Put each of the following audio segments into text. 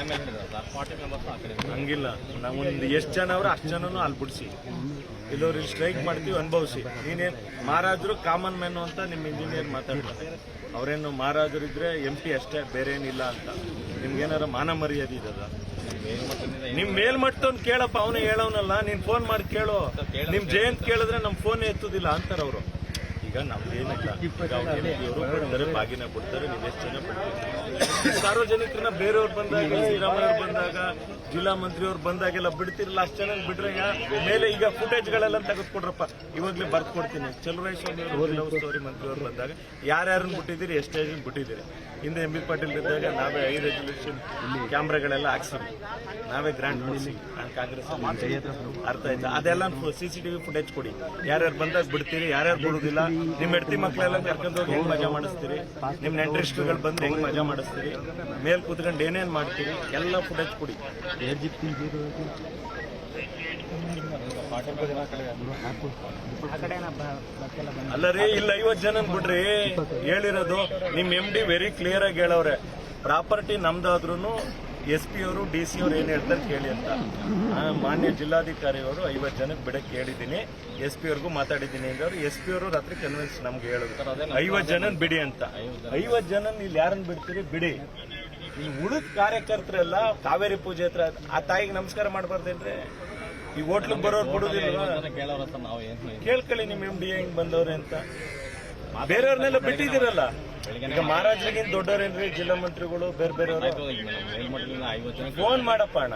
Damage sir. Forty members ಆ ಕಡೆ ಹಂಗಿಲ್ಲ. ನಾವೊಂದು ಎಷ್ಟು ಜನ ಅವ್ರು ಅಷ್ಟು ಜನನು ಅಲ್ಲಿ ಬಿಡಿಸಿ ಇಲ್ಲವ್ರು ಸ್ಟ್ರೈಕ್ ಮಾಡ್ತೀವಿ ಅನುಭವಿಸಿ. ನೀನೇನು ಮಹಾರಾಜರು ಕಾಮನ್ ಮ್ಯಾನ್ ಅಂತ ನಿಮ್ಮ ಇಂಜಿನಿಯರ್ ಮಾತಾಡ್ತಾರೆ. ಅವರೇನು ಮಹಾರಾಜರು ಇದ್ರೆ ಎಂ ಪಿ ಅಷ್ಟೇ ಬೇರೆ ಏನಿಲ್ಲ ಅಂತ. ನಿಮ್ಗೇನಾರ ಮಾನ ಮರ್ಯಾದೆ ಇದ್ದದ ನಿಮ್ ಮೇಲ್ಮಟ್ಟವ್ನ್ ಕೇಳಪ್ಪ ಅವನೇ ಹೇಳೋನಲ್ಲ ನೀನ್ ಫೋನ್ ಮಾಡಿ ಕೇಳು. ನಿಮ್ ಜಯಂತ್ ಕೇಳಿದ್ರೆ ನಮ್ ಫೋನ್ ಎತ್ತುದಿಲ್ಲ ಅಂತಾರ ಅವರು ಈಗ ನಮ್ದೇನಿಲ್ಲ ಈಗ ಅವ್ರು ಕೊಡ್ತಾರೆ, ಬಾಗಿನ ಕೊಡ್ತಾರೆ, ನಿವೇಶನ ಬಿಡ್ತೀರಿ ಸಾರ್ವಜನಿಕರನ್ನ ಬೇರೆಯವ್ರು ಬಂದಾಗ ಶ್ರೀರಾಮಯ್ಯವ್ರು ಬಂದಾಗ, ಜಿಲ್ಲಾ ಮಂತ್ರಿಯವ್ರು ಬಂದಾಗೆಲ್ಲ ಬಿಡ್ತಿರಲ್ಲ ಅಷ್ಟು ಚೆನ್ನಾಗಿ ಬಿಡ್ರೆ ಮೇಲೆ ಈಗ ಫುಟೇಜ್ಗಳೆಲ್ಲ ತೆಗೆದುಕೊಡ್ರಪ್ಪ. ಇವಾಗ್ಲೇ ಬರ್ದು ಕೊಡ್ತೀನಿ ಚಲುವರಾಯಸ್ವಾಮಿ ಸ್ಟೋರಿ ಉಸ್ತುವಾರಿ ಮಂತ್ರಿ ಅವ್ರು ಬಂದಾಗ, ಯಾರ್ಯಾರನ್ನ ಬಿಟ್ಟಿದ್ದೀರಿ, ಎಷ್ಟೇ ಜನ ಬಿಟ್ಟಿದ್ದೀರಿ? ಹಿಂದೆ ಎಂ ಬಿ ಪಾಟೀಲ್ ಇದ್ದಾಗ ನಾವೇ ಐ ರೆಸಲ್ಯೂಷನ್ ಕ್ಯಾಮ್ರಾಗಳೆಲ್ಲ ಹಾಕ್ಸಿದ್ವಿ. ನಾವೇ ಗ್ರಾಂಟ್ ಮಾಡಿಸಿ ಕಾಂಗ್ರೆಸ್ ಅರ್ಥ ಆಯ್ತು? ಅದೆಲ್ಲ ಸಿ ಸಿ ಟಿವಿ ಫುಟೇಜ್ ಕೊಡಿ. ಯಾರ್ಯಾರು ಬಂದಾಗ ಬಿಡ್ತೀರಿ, ಯಾರ್ಯಾರು ಬಿಡುದಿಲ್ಲ ನಿಮ್ ಹೆಂಡತಿ ಮಕ್ಕಳೆಲ್ಲ ಕರ್ಕೊಂಡು ಹೋಗಿ ಹೆಂಗ್ ಮಜಾ ಮಾಡಿಸ್ತೀರಿ? ನಿಮ್ಮ ನೆಂಟ್ರಿಸ್ಟ್ಗಳು ಬಂದು ಹೆಂಗ್ ಮಜಾ ಮಾಡಿಸ್ತೀರಿ? ಮೇಲ್ ಕೂತ್ಕೊಂಡು ಏನೇನ್ ಮಾಡ್ತೀರಿ? ಎಲ್ಲ ಫುಟೇಜ್ ಕೊಡಿ. ಅಲ್ಲ ರೀ ಇಲ್ಲ ಐವತ್ ಜನ ಬಿಡ್ರಿ. ಹೇಳಿರೋದು, ನಿಮ್ ಎಂ ಡಿ ವೆರಿ ಕ್ಲಿಯರ್ ಆಗಿ ಹೇಳವ್ರೆ. ಪ್ರಾಪರ್ಟಿ ನಮ್ದಾದ್ರೂ ಎಸ್ ಪಿ ಅವರು ಡಿ ಸಿ ಅವರು ಏನ್ ಹೇಳ್ತಾರೆ ಕೇಳಿ ಅಂತ. ಮಾನ್ಯ ಜಿಲ್ಲಾಧಿಕಾರಿಯವರು ಐವತ್ ಜನಕ್ಕೆ ಬಿಡಕ್ಕೆ ಹೇಳಿದ್ದೀನಿ ಎಸ್ ಪಿ ಅವ್ರಿಗೂ ಮಾತಾಡಿದ್ದೀನಿ ಅಂದ್ರೆ ಎಸ್ ಪಿ ಅವರು ರಾತ್ರಿ ಕನ್ವಿನ್ಸ್ ನಮ್ಗೆ ಹೇಳಿದ್ರು ಐವತ್ತು ಜನ ಬಿಡಿ ಅಂತ. ಐವತ್ ಜನ ಇಲ್ಲಿ ಯಾರನ್ನ ಬಿಡ್ತೀರಿ? ಬಿಡಿ. ಈ ಉಳಿದ ಕಾರ್ಯಕರ್ತರೆಲ್ಲ ಕಾವೇರಿ ಪೂಜೆ ಹತ್ರ ಆ ತಾಯಿಗೆ ನಮಸ್ಕಾರ ಮಾಡಬಾರ್ದೇನ್ರಿ? ಈ ಹೋಟ್ಲಿಗೆ ಬರೋರು ಬಿಡುದಿಲ್ಲ ಕೇಳ್ಕೊಳ್ಳಿ ನಿಮ್ ಎಂ ಡಿ ಹೆಂಗ್ ಬಂದವ್ರೆ ಅಂತ. ಬೇರೆಯವ್ರನ್ನೆಲ್ಲ ಬಿಟ್ಟಿದ್ದೀರಲ್ಲ? ಈಗ ಮಹಾರಾಜರಿಗಿಂತ ದೊಡ್ಡವ್ರೇನ್ರಿ ಜಿಲ್ಲಾ ಮಂತ್ರಿಗಳು ಬೇರೆ ಮೇಲ್ಮಟ್ಟದಿಂದ ಫೋನ್ ಮಾಡಪ್ಪ ಅಣ್ಣ.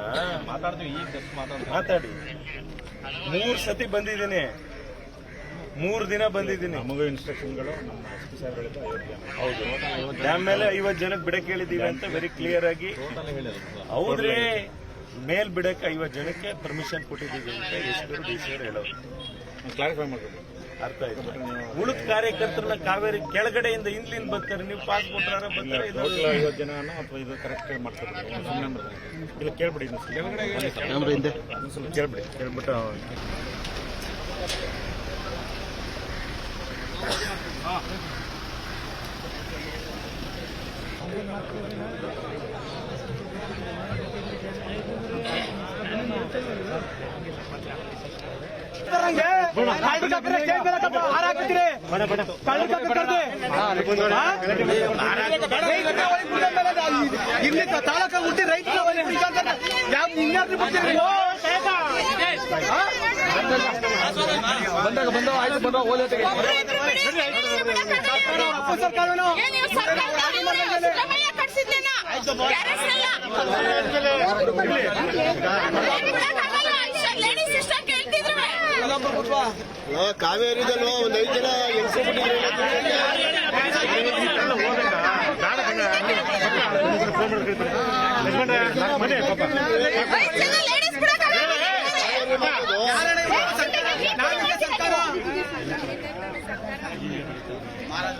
ಮಾತಾಡ್ತೀವಿ ಈಗ ಮಾತಾಡಿ. ಮೂರ್ ಸತಿ ಬಂದಿದ್ದೀನಿ. ಮೂರ್ ದಿನ ಬಂದಿದ್ದೀನಿ. ನಮಗೂ ಇನ್ಸ್ಟ್ರಕ್ಷನ್ಗಳು ಹೌದು ಡ್ಯಾಮ್ ಮೇಲೆ ಐವತ್ತು ಜನಕ್ಕೆ ಬಿಡಕ್ಕೆ ಹೇಳಿದ್ದೀವಿ ಅಂತ ವೆರಿ ಕ್ಲಿಯರ್ ಆಗಿ. ಹೌದ್ರಿ ಮೇಲ್ ಬಿಡಕ್ಕೆ ಐವತ್ ಜನಕ್ಕೆ ಪರ್ಮಿಷನ್ ಕೊಟ್ಟಿದ್ದೀವಿ ಅಂತ ಎಷ್ಟು ಪಿ ಡಿ ಸಿ ಅವ್ರು ಹೇಳೋರು. ಕ್ಲಾರಿಫೈ ಮಾಡಬೇಕು ಅರ್ಥ ಆಯ್ತು ಉಳಿದ ಕಾರ್ಯಕರ್ತರನ್ನ ಕಾವೇರಿ ಕೆಳಗಡೆಯಿಂದ ಹಿಂದ್ಲಿಂದ ಬರ್ತಾರೆ ನೀವು ಪಾಸ್ ಕೊಟ್ಟಾರ ಬರ್ತಾರೆ ಇದು ಟೋಟಲ್ ಐವತ್ತು ಜನ ಅಥವಾ ಇದು ಕರೆಕ್ಟ್ ಮಾಡ್ತಾರೆ ಸುಮ್ಮನೆ ಇಲ್ಲ ಕೇಳ್ಬಿಡಿ ಇನ್ನೊಂದು ಸ್ವಲ್ಪ ಕೇಳ್ಬಿಡಿ ಕೇಳ್ಬಿಟ್ಟು ಇಲ್ಲಿ ತಾಲೂಕ ಹುಟ್ಟಿ ರೈತರ ಯಾವ ಇನ್ಯಾರು ಬಿಡ್ತೀರಿ ಬಂದಾಗ ಬಂದವ ಆಯ್ತು ಬಂದವ ಓಲೆ ತೆಗೆ ಕಾವೇರಿದಲ್ವ ಒಂದ್ ಐದು ಜನ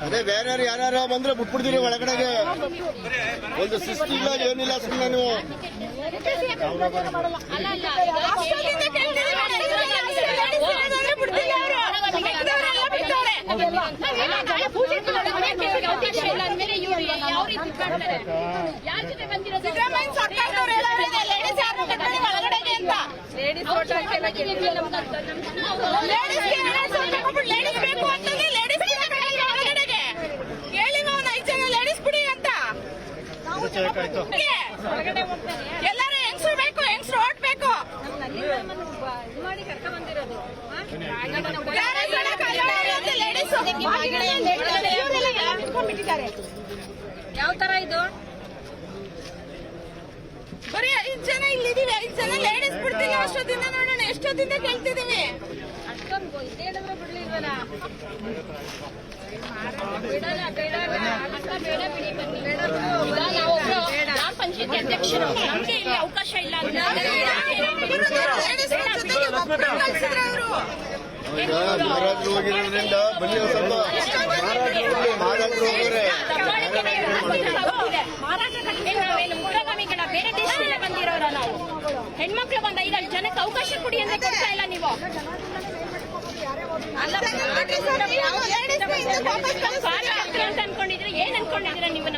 ಅದೇ ಬೇರೆ ಯಾರು ಬಂದ್ರೆ ಬಿಟ್ಬಿಡ್ತೀರಿ ಒಳಗಡೆಗೆ. ಒಂದು ಶಿಸ್ತಿಲ್ಲ ಏನಿಲ್ಲ ಸುಮ್ಮನೆ ನೀವು ಲೇಡೀಸ್ ಫೋಟೋ ಲೇಡೀಸ್ ಬೇಕು ಅಂತಂದ್ರೆ ಲೇಡೀಸ್ ಒಳಗಡೆಗೆ ಕೇಳಿ ನಾವು ಐದು ಜನ ಲೇಡೀಸ್ ಬಿಡಿ ಅಂತ. ಎಲ್ಲರೂ ಹೆಂಗಸರು ಬೇಕು ಹೆಂಗಸರು ಓಟ್ ಬೇಕು ಯಾವ ತರ ಇದು ಬರೀ ಐದು ಜನ ಇಲ್ಲಿದೀವಿ ಐದ್ ಜನ ಲೇಡೀಸ್ ಬಿಡ್ತಿಲ್ಲ ಅಷ್ಟೊತ್ತಿಂದ ನೋಡೋಣ ಎಷ್ಟೊತ್ತಿಂದ ಕೇಳ್ತಿದೀವಿ ಅಷ್ಟೊಂದು ಇದೇನಾದ್ರೂ ಬಿಡ್ಲಿಲ್ವಲ್ಲ ಬಿಡಲ್ಲ ಬಿಡಲ್ಲ ಅಂತ ಬೇಡ ಬಿಡಿ ಬನ್ನಿ ಗ್ರಾಮ ಪಂಚಾಯತಿ ಅಧ್ಯಕ್ಷರು ನಮ್ಗೆ ಇಲ್ಲಿ ಅವಕಾಶ ಇಲ್ಲ ಅಂತ ಮಹಾರಾಜರು ಹೋಗಿರೋದ್ರಿಂದ ಬನ್ನಿ ಸ್ವಲ್ಪ. ಮಹಾರಾಜರು ಹೋಗೋರೆ ಬೇರೆ ದೇಶದಿಂದ ಬಂದಿರೋರ ನಾವು ಹೆಣ್ಮಕ್ಳು ಬಂದ ಈಗ ಜನಕ್ಕೆ ಅವಕಾಶ ಕೊಡಿ ಅಂತ ಕೊಡ್ತಾ ಇಲ್ಲ ನೀವು. ಅಂತ ಅನ್ಕೊಂಡಿದ್ರೆ ಏನ್ ಅನ್ಕೊಂಡಿದ್ರೆ ನೀವು?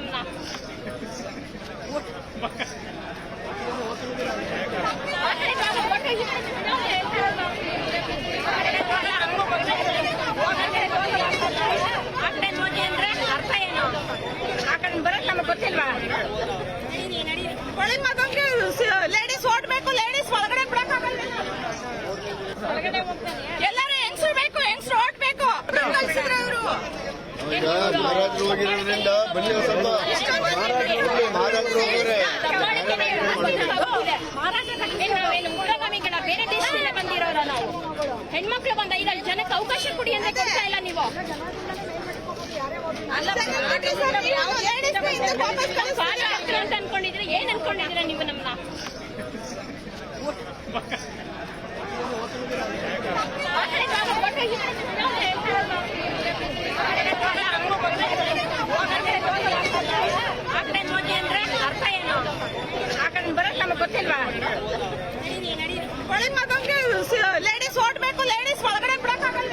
ಕೋಳಿ ಮಗಂಗೆ ಲೇಡೀಸ್ ಓಡ್ಬೇಕು ಲೇಡೀಸ್ ಒಳಗಡೆ ಬಿಡಕ್ಕಾಗಲ್ಲ ಎಲ್ಲರೂ ಹೆಂಗಸರು ಬೇಕು ಹೆಂಗಸರು ಓಡ್ಬೇಕು. ಕಳ್ಸಿದ್ರು ಇವರು ಈಗ ಮಹಾರಾಜರು ಹೋಗಿರೋದ್ರಿಂದ ಬನ್ನಿ ಸ್ವಲ್ಪ. ಮಹಾರಾಜರು ಮುಖ್ಯಗಾಮಿಗಳ ಬೇರೆ ದೇಶದಿಂದ ಬಂದಿರೋರ ನಾವು? ಹೆಣ್ಮಕ್ಳು ಬಂದ ಐದು ಜನಕ್ಕೆ ಅವಕಾಶ ಕೊಡಿ ಅಂತ ಕೊಡ್ತಾ ಇಲ್ಲ ನೀವು ಅಲ್ಲ ಕಾರ್ಯ ಆಗ್ತೀರ ಅಂತ ಅನ್ಕೊಂಡಿದ್ರೆ ಏನ್ ಅನ್ಕೊಂಡಿದ್ದೀರಾ ನೀವು ನಮ್ಮನ್ನ ಆ ಕಡೆ ನೋಡಿ ಅಂದ್ರೆ ಅರ್ಥ ಏನು ಆ ಕಡೆ ಬರಕ್ ನಮಗೆ ಗೊತ್ತಿಲ್ವಾ ನಡೀರಿ ನಡೀರಿ ಕೋಳಿ ಮಗಂಗೆ ಲೇಡೀಸ್ ಓಡ್ಬೇಕು ಲೇಡೀಸ್ ಒಳಗಡೆ ಬಿಡಕ್ಕಾಗಲ್ಲ